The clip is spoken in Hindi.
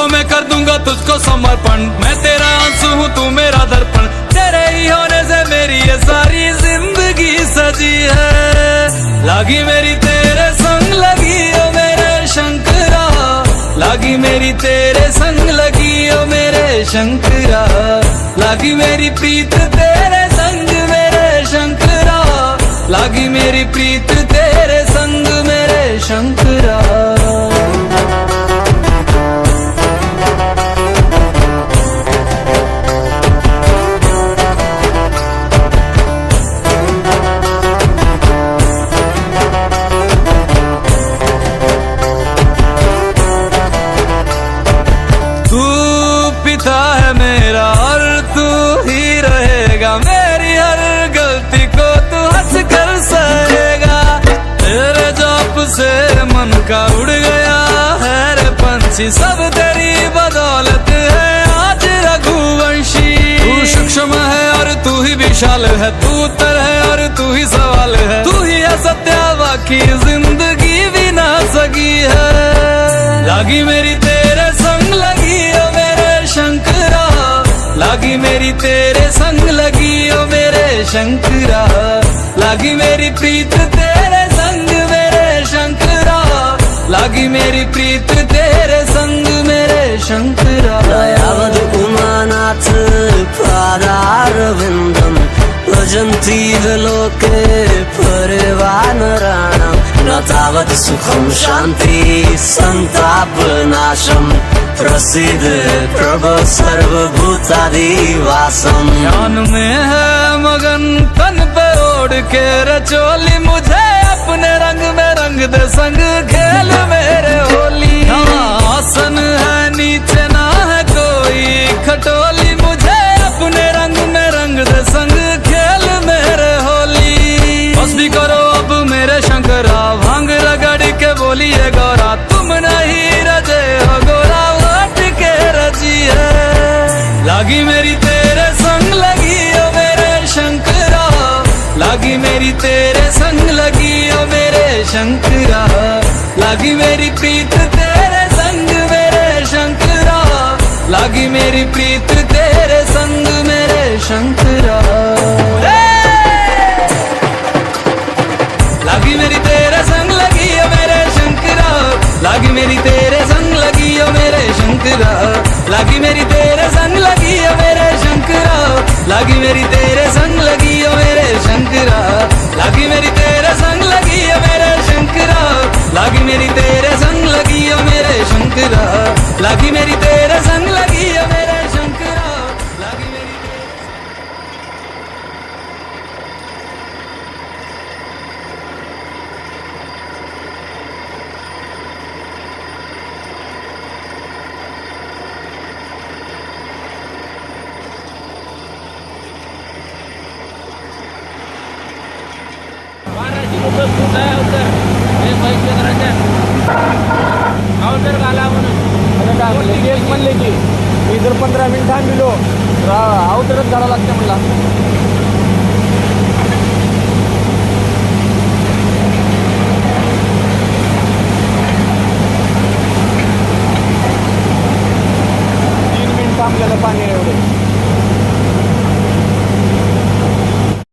को मैं कर दूँगा तुझको समर्पण। मैं तेरा आँसू हूँ, तू मेरा दर्पण। तेरे ही होने से मेरी ये सारी ज़िंदगी सजी है। लागी मेरी तेरे संग, लगी ओ मेरे शंकरा। लागी मेरी तेरे संग, लगी ओ मेरे शंकरा। लागी मेरी प्रीत तेरे संग, मेरे शंकरा। लागी मेरी प्रीत तेरे संग, मेरे शंकरा। से मन का उड़ गया है रे पंछी, सब तेरी बदौलत है। आज रघुवंशी, तू सूक्ष्म है और तू ही विशाल है। तू उत्तर है और तू ही सवाल है। तू ही है सत्या बाकी ज़िंदगी भी ना है। लागी मेरी तेरे संग, लगी ओ मेरे शंकरा। लागी मेरी तेरे संग, लगी ओ मेरे शंकरा। लागी मेरी प्रीत तेरे मेरी प्रीत तेरे संग मेरे शंकरा दयावद उमानाथ पादारविन्दम् भजन्ति लोके परिवानराणाम् न तावत् सुखं शान्ति सन्तापनाशम् प्रसिद्ध प्रभो सर्वभूतादिवासम् ध्यान में है मगन तन पे ओढ़ के रचोली मुझे। है लागी मेरी तेरे संग लगी ओ मेरे शंकरा। लागी मेरी तेरे संग लगी ओ मेरे शंकरा। लागी मेरी प्रीत तेरे संग मेरे शंकरा। लागी मेरी प्रीत तेरे संग मेरे लागी मेरी तेरे संग लगी है मेरे शंकरा। लागी मेरी तेरे संग लगी है मेरे शंकरा। लागी मेरी तेरे संग लगी ओ तेच म्हणले की मी जर पंधरा मिनिट थांबिलो अवतरच करावं लागते मला तीन मिनिट थांबलेलं पाणी